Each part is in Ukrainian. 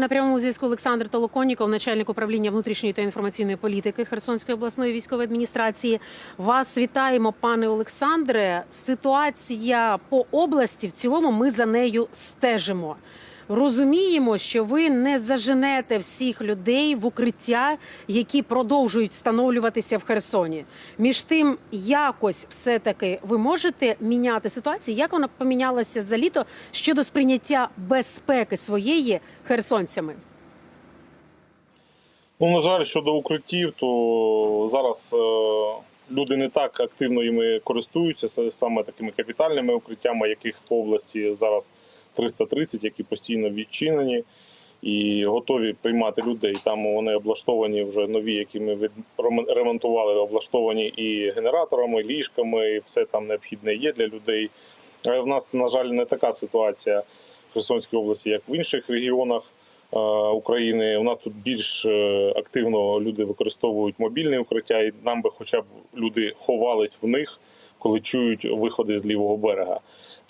На прямому зв'язку Олександр Толоконніков, начальник управління внутрішньої та інформаційної політики Херсонської обласної військової адміністрації. Вас вітаємо, пане Олександре. Ситуація по області в цілому ми за нею стежимо. Розуміємо, що ви не заженете всіх людей в укриття, які продовжують встановлюватися в Херсоні. Між тим, якось все таки ви можете міняти ситуацію. Як вона помінялася за літо щодо сприйняття безпеки своєї херсонцями? Ну, на жаль, щодо укриттів, то зараз е, люди не так активно іми користуються, саме такими капітальними укриттями, яких по області зараз 330, які постійно відчинені і готові приймати людей. Там вони облаштовані вже нові, які ми ремонтували, облаштовані і генераторами, ліжками, і все там необхідне є для людей. Але в нас, на жаль, не така ситуація в Херсонській області, як в інших регіонах. е, України у нас тут більш е, активно люди використовують мобільне укриття, і нам би хоча б люди ховались в них, коли чують виходи з лівого берега.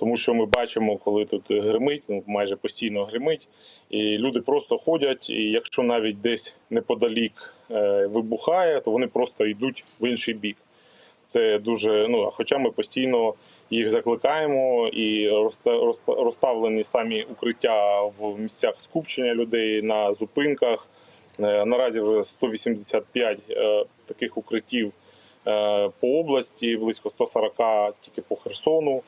Тому що ми бачимо, коли тут гримить, ну майже постійно гримить, і люди просто ходять. І якщо навіть десь неподалік е, вибухає, то вони просто йдуть в інший бік. Це дуже ну. Хоча ми постійно їх закликаємо і розставлені самі укриття в місцях скупчення людей на зупинках. Е, Наразі вже 185 е, таких укриттів по області, близько 140 тільки по Херсону.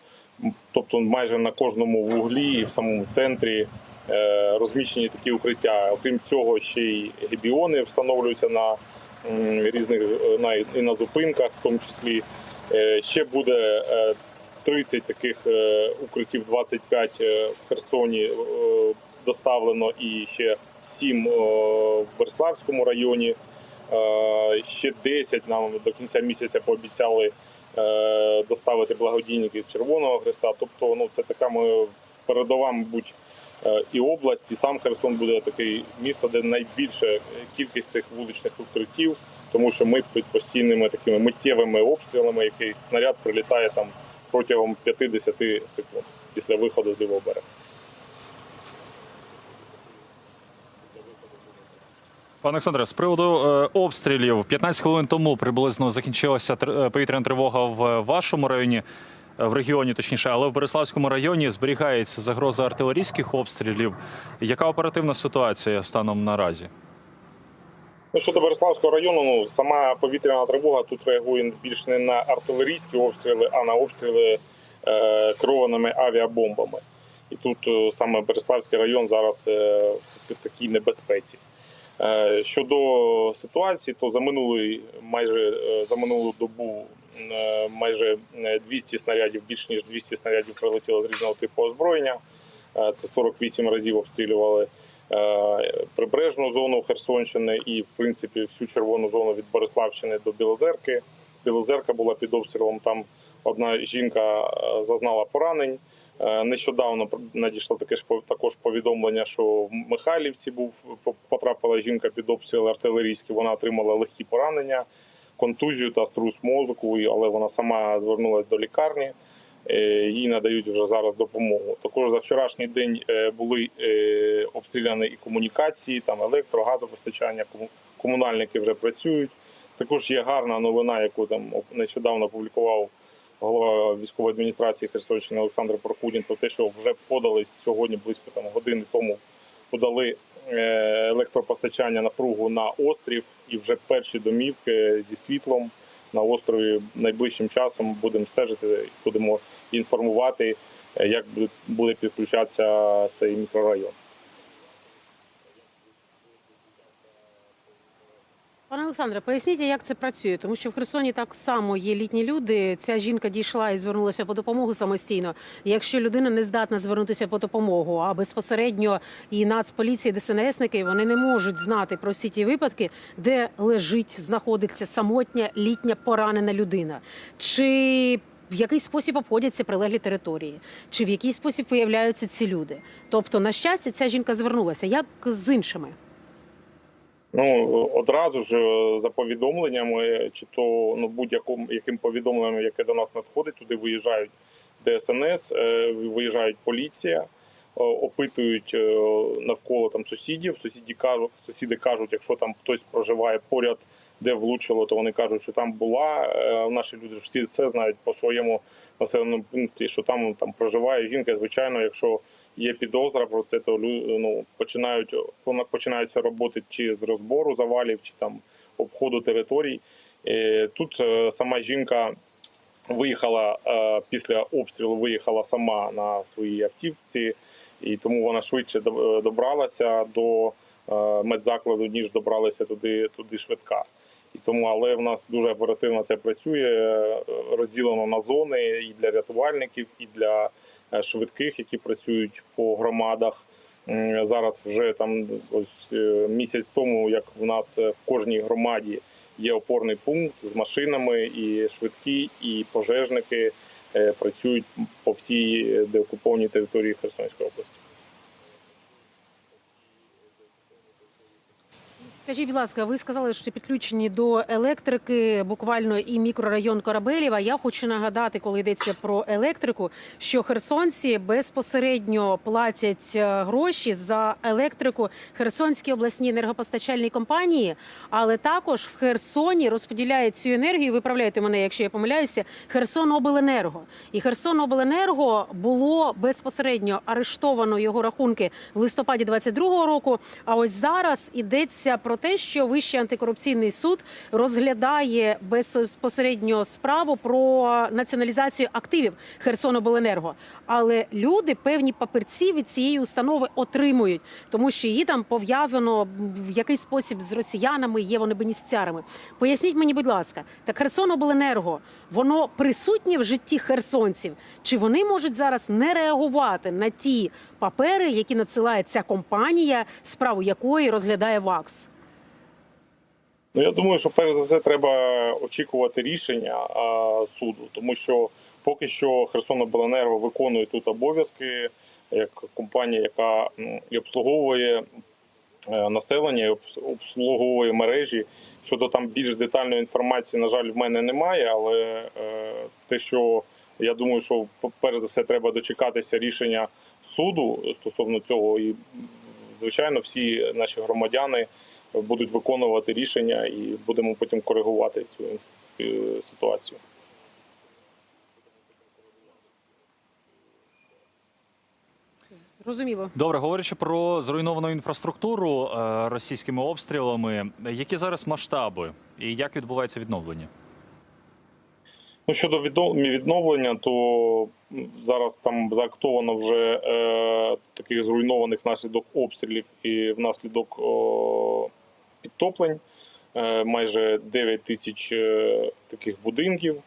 Тобто майже на кожному вуглі і в самому центрі е, розміщені такі укриття. Окрім цього, ще й гебіони встановлюються на різних е, на, і на зупинках, в тому числі. Е, Ще буде е, 30 таких укриттів, 25 е, в Херсоні доставлено і ще 7 в Берславському районі. Ще 10 нам до кінця місяця пообіцяли доставити благодійники з Червоного Христа. Тобто, ну це така ми передова, мабуть, е, і область, і сам Херсон буде таке місто, де найбільша кількість цих вуличних укриттів, тому що ми під постійними такими миттєвими обстрілами, який снаряд прилітає там протягом 50 секунд після виходу з лівого берега. Пане Олександре, з приводу е, обстрілів 15 хвилин тому приблизно закінчилася е, повітряна тривога в вашому районі, е, в регіоні, точніше, але в Береславському районі зберігається загроза артилерійських обстрілів. Яка оперативна ситуація станом наразі? Ну, щодо Береславського району, ну сама повітряна тривога тут реагує більш не на артилерійські обстріли, а на обстріли е, керованими авіабомбами. І тут е, саме Береславський район зараз е, в такій небезпеці. Е, щодо ситуації, то за минулий майже е, за минулу добу е, майже е, 200 снарядів, більш ніж 200 снарядів прилетіло з різного типу озброєння. Це 48 разів обстрілювали прибережну зону Херсонщини і, в принципі, всю червону зону від Бориславщини до Білозерки. Білозерка була під обстрілом. Там одна жінка зазнала поранень. Е, Нещодавно надійшло таке ж також повідомлення, що в Михайлівці був по- потрапила жінка під обстріл артилерійський. Вона отримала легкі поранення, контузію та струс мозку, але вона сама звернулася до лікарні. Е, Їй надають вже зараз допомогу. Також за вчорашній день е, були обстріляні і комунікації, там електро, газопостачання, кому- комунальники вже працюють. Також є гарна новина, яку там нещодавно опублікував військової адміністрації Херсонщини Олександр Прокудін про те, що вже подали сьогодні близько там години тому подали е, електропостачання напругу на острів, і вже перші домівки зі світлом на острові найближчим часом будемо стежити, будемо інформувати, е, як буде підключатися цей мікрорайон. Пане Олександре, поясніть, як це працює, тому що в Херсоні так само є літні люди. Ця жінка дійшла і звернулася по допомогу самостійно. Якщо людина не здатна звернутися по допомогу, а безпосередньо і Нацполіція, і ДСНСники вони не можуть знати про всі ті випадки, де лежить, знаходиться самотня літня поранена людина. Чи в який спосіб обходяться прилеглі території, чи в який спосіб виявляються ці люди? Тобто, на щастя, ця жінка звернулася. Як з іншими? Ну одразу ж е, за повідомленнями, чи то ну будь-яким яким повідомленням, яке до нас надходить, туди виїжджають ДСНС, е, виїжджають поліція. опитують е, навколо там сусідів. Сусіді кажуть, сусіди кажуть, якщо там хтось проживає поряд, де влучило, то вони кажуть, що там була. Е, Наші люди всі все знають по своєму населеному пункті, що там там проживає жінка. Звичайно, якщо є підозра про це, то ну, починають починаються роботи чи з розбору завалів, чи там обходу територій. Е, Тут е, сама жінка виїхала після обстрілу, виїхала сама на своїй автівці, і тому вона швидше до- добралася до медзакладу, ніж добралася туди, туди швидка. І тому, але в нас дуже оперативно це працює, е, розділено на зони і для рятувальників, і для е, швидких, які працюють по громадах. Зараз вже там ось е, місяць тому, як в нас в кожній громаді є опорний пункт з машинами, і швидкі, і пожежники працюють по всій деокупованій території Херсонської області. Скажіть, будь ласка, ви сказали, що підключені до електрики буквально і мікрорайон Корабелєва. Я хочу нагадати, коли йдеться про електрику, що херсонці безпосередньо платять е, гроші за електрику Херсонській обласній енергопостачальній компанії, але також в Херсоні розподіляють цю енергію. Виправляйте мене, якщо я помиляюся. Херсонобленерго і Херсонобленерго було безпосереднььо арештовано його рахунки в листопаді 22-го року. А ось зараз йдеться про те, що Вищий антикорупційний суд розглядає безпосередньо справу про націоналізацію активів Херсонобленерго. Але люди певні папірці від цієї установи отримують, тому що її там пов'язано в якийсь спосіб з росіянами, є вони бенефіціарами. Поясніть мені, будь ласка, так Херсонобленерго воно присутнє в житті херсонців? Чи вони можуть зараз не реагувати на ті папери, які надсилає ця компанія, справу якої розглядає ВАКС? Ну я думаю, що перш за все треба очікувати рішення а, суду, тому що поки що Херсонобленерго виконує тут обов'язки як компанія, яка і обслуговує е, населення, і обслуговує мережі. Щодо там більш детальної інформації, на жаль, в мене немає, але е, те, що я думаю, що перш за все треба дочекатися рішення суду стосовно цього, і звичайно, всі наші громадяни будуть виконувати рішення і будемо потім коригувати цю е, ситуацію. Розуміло. Добре, говорячи про зруйновану інфраструктуру е, російськими обстрілами, які зараз масштаби і як відбувається відновлення? Ну, щодо відновлення, то зараз там заактовано вже е, таких зруйнованих внаслідок обстрілів і внаслідок о, підтоплень. Е, майже 9 тисяч е, таких будинків.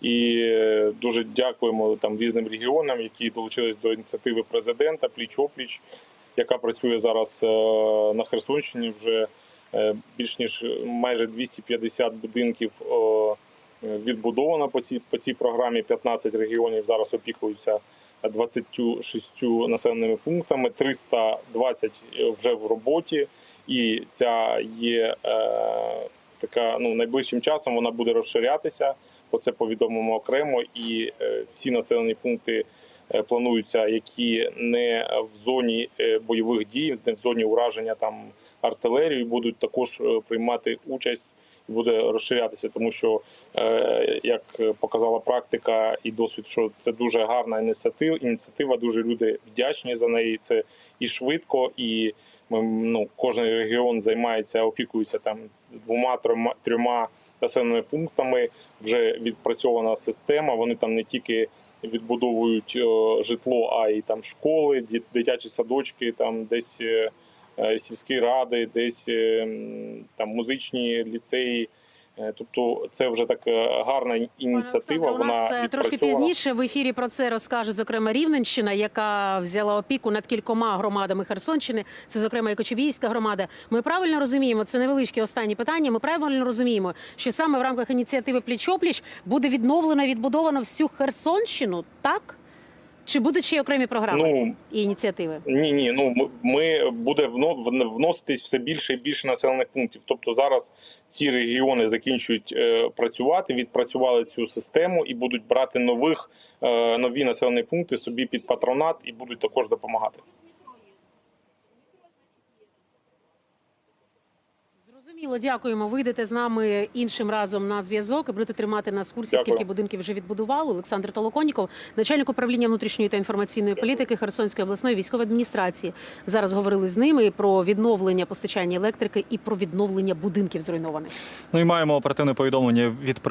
І е, дуже дякуємо там різним регіонам, які долучились до ініціативи президента пліч-опліч, яка працює зараз на Херсонщині. Вже більш ніж майже 250 будинків відбудовано по цій по цій програмі. 15 регіонів зараз опікуються 26 населеними пунктами, 320 вже в роботі, і ця є е, така. Ну найближчим часом вона буде розширятися. Про це повідомимо окремо, і е, всі населені пункти е, плануються, які не в зоні бойових дій, не в зоні ураження там артилерії, будуть також приймати участь і буде розширятися, тому що як показала практика і досвід, що це дуже гарна ініціатива. Ініціатива дуже люди вдячні за неї. Це і швидко, і ми, ну, кожен регіон займається, опікується там двома трьома трьома населеними пунктами. Вже відпрацьована система. Вони там не тільки відбудовують о, житло, а й там школи, дитячі садочки, там десь е, е, сільські ради, десь е, там музичні ліцеї. Е, Тобто це вже така гарна ініціатива. Вона е, трошки пізніше в ефірі про це розкаже зокрема Рівненщина, яка взяла опіку над кількома громадами Херсонщини. Це зокрема і Кочубіївська громада. Ми правильно розуміємо, це невеличке останнє питання. Ми правильно розуміємо, що саме в рамках ініціативи Пліч-опліч буде відновлено, відбудовано всю Херсонщину, так? Чи будуть ще окремі програми Ну і ініціативи? ні, ні. Ну ми буде вно- вноситись все більше і більше населених пунктів. Тобто зараз ці регіони закінчують е, працювати, відпрацювали цю систему і будуть брати нових е, нові населені пункти собі під патронат і будуть також допомагати. Зрозуміло, дякуємо. Вийдете з нами іншим разом на зв'язок і будете тримати нас в курсі, Дякую. скільки будинків вже відбудували. Олександр Толоконіков, начальник управління внутрішньої та інформаційної політики Херсонської обласної військової адміністрації. Зараз говорили з ними про відновлення постачання електрики і про відновлення будинків зруйнованих. Ну і маємо оперативне повідомлення від президента.